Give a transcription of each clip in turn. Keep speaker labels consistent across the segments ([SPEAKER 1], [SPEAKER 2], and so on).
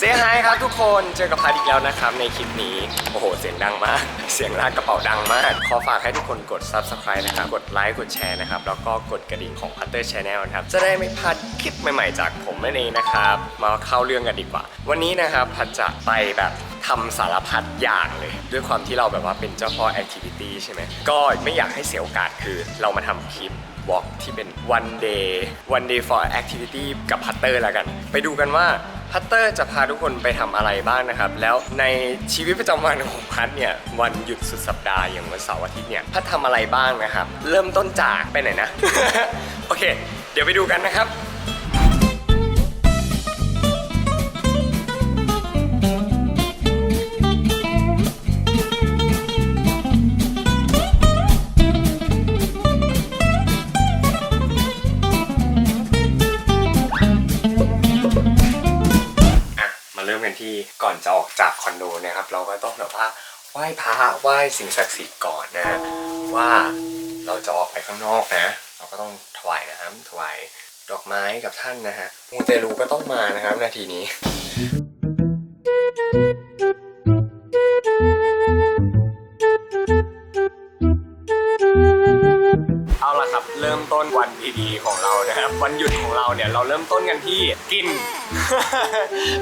[SPEAKER 1] เซฮายครับทุกคนเจอกับพัดอีกแล้วนะครับในคลิปนี้ โอ้โห เสียงดังมาก เสียงลากกระเป๋าดังมาก ขอฝากให้ทุกคนกด subscribe นะครับ กดไลค์ กดแชร์นะครับ แล้วก็กดกระดิ่งของ Putter Channel นะครับ จะได้ไม่พลาดคลิปใหม่ๆจากผมนั่นเองนะครับ มาเข้าเรื่องกันดีกว่า วันนี้นะครับพัดจะไปแบบทำสารพัดอย่างเลย ด้วยความที่เราแบบว่าเป็นเจ้าพ่อ activity ใช่ไหมก็ไม่อยากให้เสียโอกาสคือเรามาทำคลิป วอล์กที่เป็น one day one day for activity กับพัตเตอร์แล้วกัน ไปดูกันว่าพัตเตอร์จะพาทุกคนไปทำอะไรบ้างนะครับ แล้วในชีวิตประจำวันของพัตเนี่ย วันหยุดสุดสัปดาห์อย่างวันเสาร์อาทิตย์เนี่ย พัตทำอะไรบ้างนะครับ เริ่มต้นจากไปไหนนะ โอเค เดี๋ยวไปดูกันนะครับ ก่อนจะออกจากคอนโดนะครับ เราก็ต้องแบบว่าไหว้พระไหว้สิ่งศักดิ์สิทธิ์ก่อนนะว่าเราจะออกไปข้างนอกนะ เราก็ต้องถวายน้ำถวายดอกไม้กับท่านนะฮะมูเตลูก็ต้องมานะครับ นาทีนี้เอาละครับ เริ่มต้นวันดีๆของเรานะครับ วันหยุดของเราเนี่ยเราเริ่มต้นกันที่กิน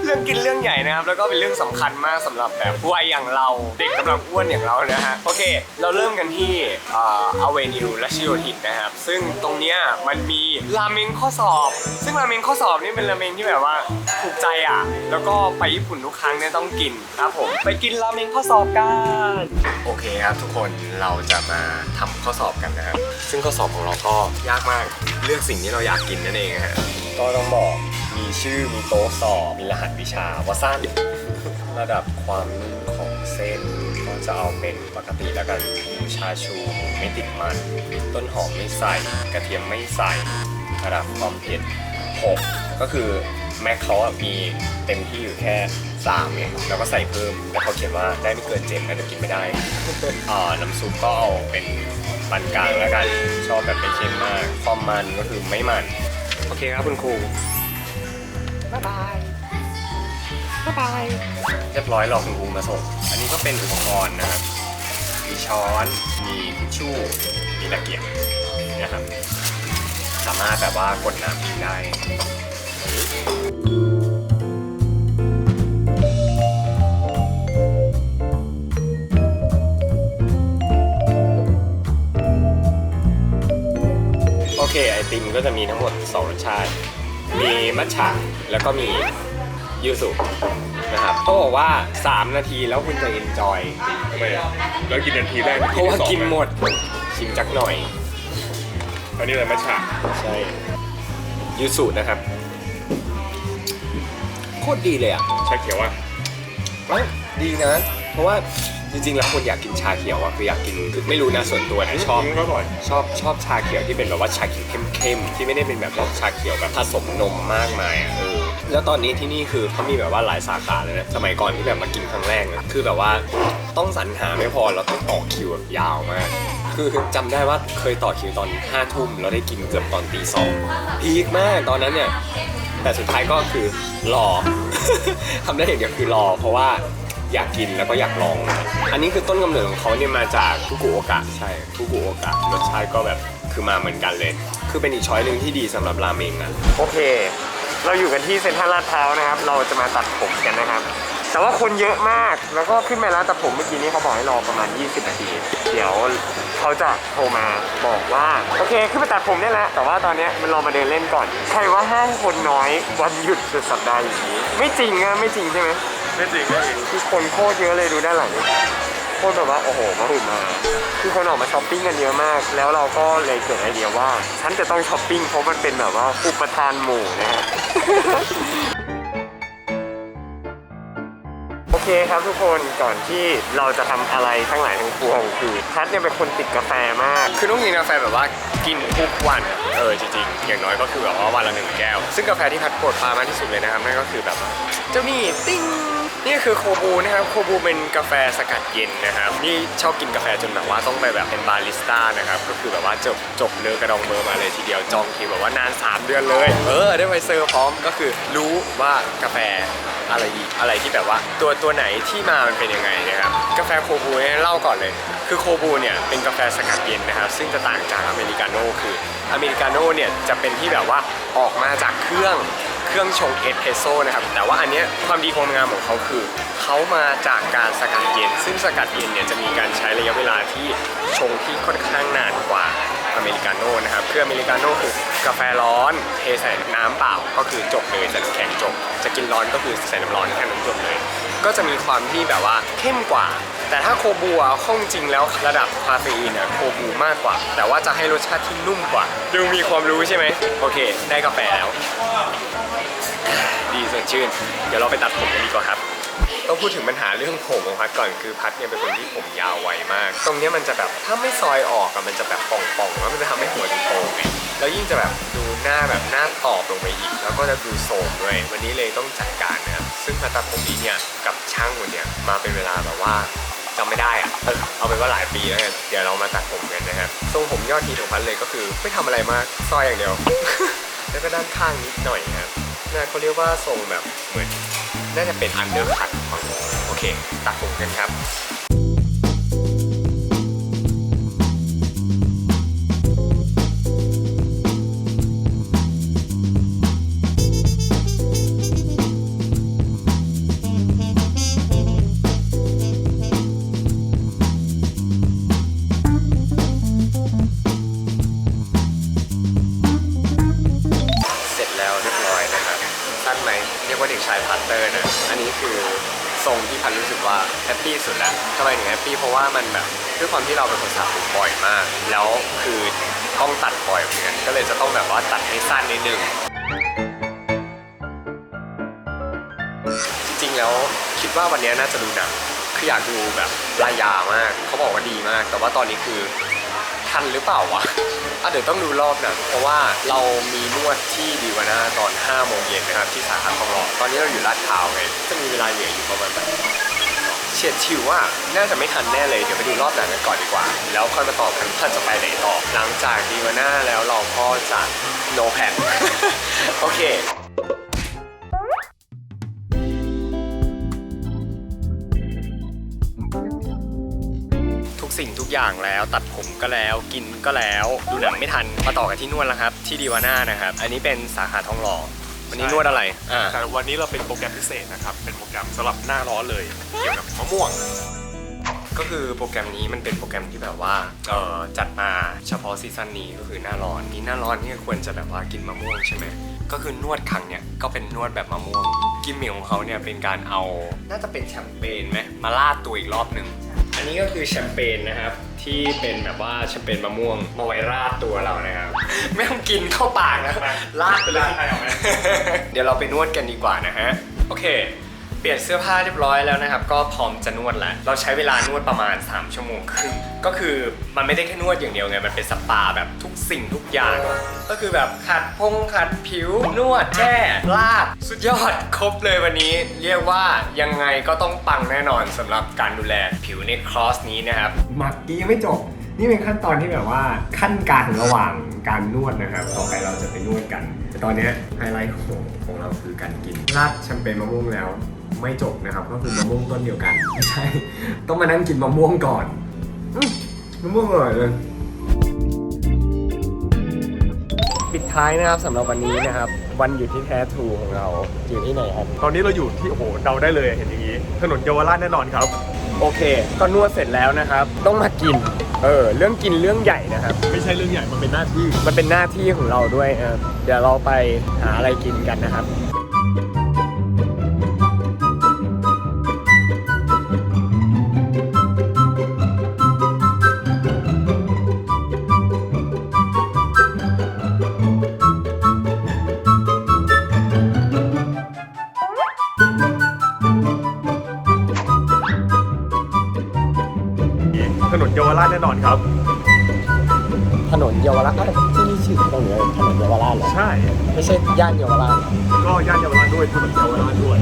[SPEAKER 1] เรื่องกินเรื่องใหญ่นะครับ แล้วก็เป็นเรื่องสำคัญมากสำหรับแบบวัยอย่างเราเด็กกำลังอ้วนอย่างเรานะฮะโอเค เราเริ่มกันที่อเวนิวและชิโยทินนะครับ ซึ่งตรงเนี้ยมันมีราเมงข้อสอบ ซึ่งราเมงข้อสอบนี่เป็นราเมงที่แบบว่าถูกใจอะแล้วก็ไปญี่ปุ่นทุกครั้งเนี่ยต้องกินครับผมไปกินราเมงข้อสอบกันโอเคครับทุกคนเราจะมาทำข้อสอบกันนะครับซึ่งข้อสอบของเราก็ยากมากเลือกสิ่งที่เราอยากกินนั่นเองฮะก็ต้องบอกมี ชื่อมีโต๊ะสอบมีรหัสวิชาว่าสั้น ระดับความนุ่มของเส้นก็จะเอาเป็นปกติแล้วกันมูชาชูหมูไม่ติดมัน ต้นหอมไม่ใส่กระเทียมไม่ใส่ระดับความเผ็ด6ก็คือแม็กเขาอะมีเต็มที่อยู่แค่3เองแล้วก็ใส่เพิ่มแล้วเขาเขียนว่าได้ไม่เกินเจ็ดน่าจะกินไม่ได้อ่าน้ำซุปก็เอาเป็นปานกลางแล้วกันชอบแบบไม่เค็มมากความมันก็คือไม่มัน โอเคครับคุณครู บ๊ายบายบ๊ายบายเรียบร้อยรอคุณครูมาส่งอันนี้ก็เป็นอุปกรณ์นะครับ มีช้อน มีทิชชู่ มีตะเกียบนะครับ สามารถแบบว่ากดน้ำกินได้โอเคไอติมก็จะมีทั้งหมด 2 รสชาติ มีมัทฉะ แล้วก็มียูสุนะครับเขาบอกว่า 3 นาทีแล้วคุณจะเอนจอย
[SPEAKER 2] ทำไมอะแล้วกินนาทีแรก
[SPEAKER 1] เพราะว่ากินหมดชิมจักหน่อย
[SPEAKER 2] อันนี้อะไรมัชฉะ
[SPEAKER 1] ใช่ยูสุนะครับ โคตรดีเลยอะ
[SPEAKER 2] ชาเขียวอะ
[SPEAKER 1] เอ้ยดีนะ เพราะว่า จริงๆแล้วคนอยากกินชาเขียวอะคืออยากกินคือไม่รู้นะส่วนตัวนะชอบ
[SPEAKER 2] ก็อร่อย
[SPEAKER 1] ชอบชอบชาเขียวที่เป็นแบบว่าชาเขียวเข้มๆที่ไม่ได้เป็นแบบว่าชาเขียวแบบผสมนมมากมายอะเออแล้วตอนนี้ที่นี่คือเขามีแบบว่าหลายสาขาเลยนะสมัยก่อนที่แบบมากินครั้งแรกนะคือแบบว่าต้องสรรหาไม่พอเราต้องต่อคิวแบบยาวมากคือจำได้ว่าเคยต่อคิวตอนห้าทุ่มแล้วได้กินเกือบตอนตีสองพีคมากตอนนั้นเนี่ยแต่สุดท้ายก็คือรอทำได้อย่างเดียวคือรอ เพราะว่า อยากกินแล้วก็อยากลอง อันนี้คือต้นกำเนิดของเขาเนี่ยมาจากฟุกุโอกะใช่ฟุกุโอกะรสชาติก็แบบคือมาเหมือนกันเลย คือเป็นอีกช้อยหนึ่งที่ดีสำหรับราเมงนะโอเค เราอยู่กันที่เซ็นทรัลลาดพร้าวนะครับ เราจะมาตัดผมกันนะครับ แต่ว่าคนเยอะมาก แล้วก็ขึ้นมาร้านตัดผมเมื่อกี้นี้เขาบอกให้รอประมาณ 20 นาที เดี๋ยวเขาจะโทรมาบอกว่า โอเค ขึ้นไปตัดผมได้แล้ว แต่ว่าตอนเนี้ยมันรอมาเดินเล่นก่อน ใครว่าห้างคนน้อยวันหยุดสุดสัปดาห์อย่างนี้ ไม่จริงอะไม่จริงใช่ไหม
[SPEAKER 2] ไม่จริงไม่จริง
[SPEAKER 1] คือคนโคตรเยอะเลยดูด้านหลังโคตรแบบว่าโอ้โหมาหุ่นมาคือคนออกมาช้อปปิ้งกันเยอะมาก แล้วเราก็เลยเกิดไอเดียว่า ฉันจะต้องช้อปปิ้งเพราะมันเป็นแบบว่าอุปทานหมู่นะฮะโอเคครับทุกคนก่อนที่เราจะทำอะไรทั้งหลายทั้งปวงคือพัดเนี่ยเป็นคนติดกาแฟมาก คือต้องกินกาแฟแบบว่ากินทุกวันอะเออจริงๆอย่างน้อยก็คือแบบว่าวันละหนึ่งแก้ว ซึ่งกาแฟที่พัดโปรดปรานมากที่สุดเลยนะครับนั่นก็คือแบบว่าเจ้านี่ติ้ง นี่คือโคบูนะครับโคบูเป็นกาแฟสกัดเย็นนะครับนี่ชอบกินกาแฟจนแบบว่าต้องไปแบบเป็นบาริสต้านะครับก็คือแบบว่าจบจบเลอกระดองเบอร์มาเลยทีเดียวจองคิวแบบว่านาน 3 เดือนเลย เออได้ไปเซอร์พร้อมก็คือรู้ว่ากาแฟอะไรอีอะไรที่แบบว่าตัวตัวไหนที่มามันเป็นยังไงนะครับกาแฟโคบูเนี่ยเล่าก่อนเลย คือโคบูเนี่ยเป็นกาแฟสกัดเย็นนะครับ ซึ่งจะต่างจากอเมริกาโน่คืออเมริกาโน่เนี่ยจะเป็นที่แบบว่าออกมาจากเครื่อง เครื่องชงเอสเพรสโซ่นะครับ แต่ว่าอันเนี้ยความดีความงามของเขาคือ เขามาจากการสกัดเย็น ซึ่งสกัดเย็นเนี่ยจะมีการใช้ระยะเวลาที่ชงที่ค่อนข้างนานกว่าอเมริกาโน่นะครับ คืออเมริกาโน่คือกาแฟร้อนเทใส่น้ำเปล่าก็คือจบเลยใส่น้ำแข็งจบ จะกินร้อนก็คือใส่น้ำร้อนแค่นั้นจบเลย ก็จะมีความที่แบบว่าเข้มกว่า แต่ถ้าโคบูอะข้องจริงแล้วระดับคาเฟอีนอะโคบูมากกว่า แต่ว่าจะให้รสชาติที่นุ่มกว่าดูมีความรู้ใช่ไหมโอเค ได้กาแฟแล้ว ดีสดชื่น เดี๋ยวเราไปตัดผมกันดีกว่าครับ ต้องพูดถึงปัญหาเรื่องผมของพัดก่อนคือพัดเนี่ยเป็นคนที่ผมยาวไวมาก ตรงเนี้ยมันจะแบบถ้าไม่ซอยออกอะมันจะแบบป่องๆแล้วมันจะทำให้หัวดูโตไงแล้วยิ่งจะแบบดูหน้าแบบหน้าตอบลงไปอีก แล้วก็จะดูโสมด้วยวันนี้เลยต้องจัดการนะครับซึ่งพัดตัดผมนี้เนี่ยกับช่างคนเนี่ยมาเป็นเวลาแบบว่า จำไม่ได้อะเออเอาเป็นว่าหลายปีแล้วกันเดี๋ยวเรามาตัดผมกันนะครับทรงผมยอดฮิตของพัดเลยก็คือไม่ทำอะไรมาก ซอยอย่างเดียว แล้วก็ด้านข้างนิดหน่อยครับ น่าเขาเรียกว่าทรงแบบเหมือนน่าจะเป็นอันเดอร์คัตของโอเคตัดผมกันครับ สั้นไหมเรียกว่าเด็กชายพัตเตอร์นะอันนี้คือทรงที่พันรู้สึกว่าแฮปปี้สุดแล้วทำไมถึงแฮปปี้เพราะว่ามันแบบด้วยความที่เราเป็นคนสระผมบ่อยมาก แล้วคือต้องตัดบ่อยเหมือนกันก็เลยจะต้องแบบว่าตัดให้สั้นนิดนึงจริงๆแล้วคิดว่าวันนี้น่าจะดูหนังคืออยากดูแบบรายยามาก เขาบอกว่าดีมาก แต่ว่าตอนนี้คือ ทันหรือเปล่าวะอะเดี๋ยวต้องดูรอบนังเพราะว่าเรามีนวดที่ดีวาน่าตอน5โมงเย็นนะครับที่สาขาทองหล่อตอนนี้เราอยู่ลาดพร้าวไงจะมีเวลาเหลืออยู่ประมาณแบบเฉียดชิวว่าน่าจะไม่ทันแน่เลยเดี๋ยวไปดูรอบหนังกันก่อนดีกว่า แล้วค่อยมาตอบกันว่าจะไปไหนต่อ หลังจากดีวาน่าแล้วเราก็จะ no plan โอเค สิ่งทุกอย่างแล้ว ตัดผมก็แล้วกินก็แล้ว ดูหนังไม่ทันมาต่อกันที่นวดแล้วครับ ที่ดีวาน่านะครับ อันนี้เป็นสาขาทองหล่อวันนี้นวดอะไรอ่า
[SPEAKER 2] แต่วันนี้เราเป็นโปรแกรมพิเศษนะครับ เป็นโปรแกรมสำหรับหน้าร้อนเลย เกี่ยวกับมะม่วง
[SPEAKER 1] ก็คือโปรแกรมนี้มันเป็นโปรแกรมที่แบบว่าเอ่อจัดมาเฉพาะซีซั่นนี้ก็คือหน้าร้อนนี่หน้าร้อนนี่ควรจะแบบว่ากินมะม่วงใช่ไหมก็คือนวดครั้งเนี่ยก็เป็นนวดแบบมะม่วง กิมมิคของเขาเนี่ยเป็นการเอา น่าจะเป็นแชมเปญไหมมาลาดตัวอีกรอบหนึ่ง นนี้ก็คือแชมเปญนะครับ ที่เป็นแบบว่าแชมเปญมะม่วงมาไว้ราดตัวเรานะครับ ไม่ต้องกินเข้าปากนะลาดไปเลย
[SPEAKER 2] ลาดให้เอาไหม
[SPEAKER 1] เดี๋ยวเราไปนวดกันดีกว่านะฮะ โอเค เปลี่ยนเสื้อผ้าเรียบร้อยแล้วนะครับ ก็พร้อมจะนวดแล้วเราใช้เวลานวดประมาณ 3 ชั่วโมงครึ่งก็คือมันไม่ได้แค่นวดอย่างเดียวไง มันเป็นสปาแบบทุกสิ่งทุกอย่าง ก็คือแบบขัดพงขัดผิวนวดแช่ลาดสุดยอดครบเลยวันนี้ เรียกว่ายังไงก็ต้องปังแน่นอนสำหรับการดูแลผิวในครอสนี้นะครับหมักกี้ยังไม่จบ นี่เป็นขั้นตอนที่แบบว่าขั้นกลางระหว่างการนวดนะครับ ต่อไปเราจะไปนวดกัน แต่ตอนนี้ไฮไลท์ของของเราคือการกินราดแชมเปญมะม่วงแล้ว ไม่จบนะครับ ก็คือมะม่วงต้นเดียวกันไม่ใช่ ต้องมานั่งกินมะม่วงก่อนอืมมะม่วงอร่อยเลย ปิดท้ายนะครับสำหรับวันนี้นะครับ วันหยุดที่แท้ทรูของเราอยู่ที่ไหนครับ
[SPEAKER 2] ตอนนี้เราอยู่ที่โอ้โหเดาได้เลยเห็นอย่างนี้ ถนนเยาวราชแน่นอนครับ
[SPEAKER 1] โอเค ก็นวดเสร็จแล้วนะครับ ต้องมากิน เออ เรื่องกินเรื่องใหญ่นะครับ
[SPEAKER 2] ไม่ใช่เรื่องใหญ่มันเป็นหน้าที่
[SPEAKER 1] มันเป็นหน้าที่ของเราด้วยนะครับเดี๋ยวเราไปหาอะไรกินกันนะครับ
[SPEAKER 2] ราชแน่นอนครับ
[SPEAKER 1] ถนนเยาวราชอ้าวที่นี่ชื่อตรงนี้ถนนเยาวราชเหรอ
[SPEAKER 2] ใช่
[SPEAKER 1] ไม่ใช่ย่านเยาวราชเหรอ
[SPEAKER 2] ก็ย่านเยาวราชด้วยถนนเยาวราชด้วย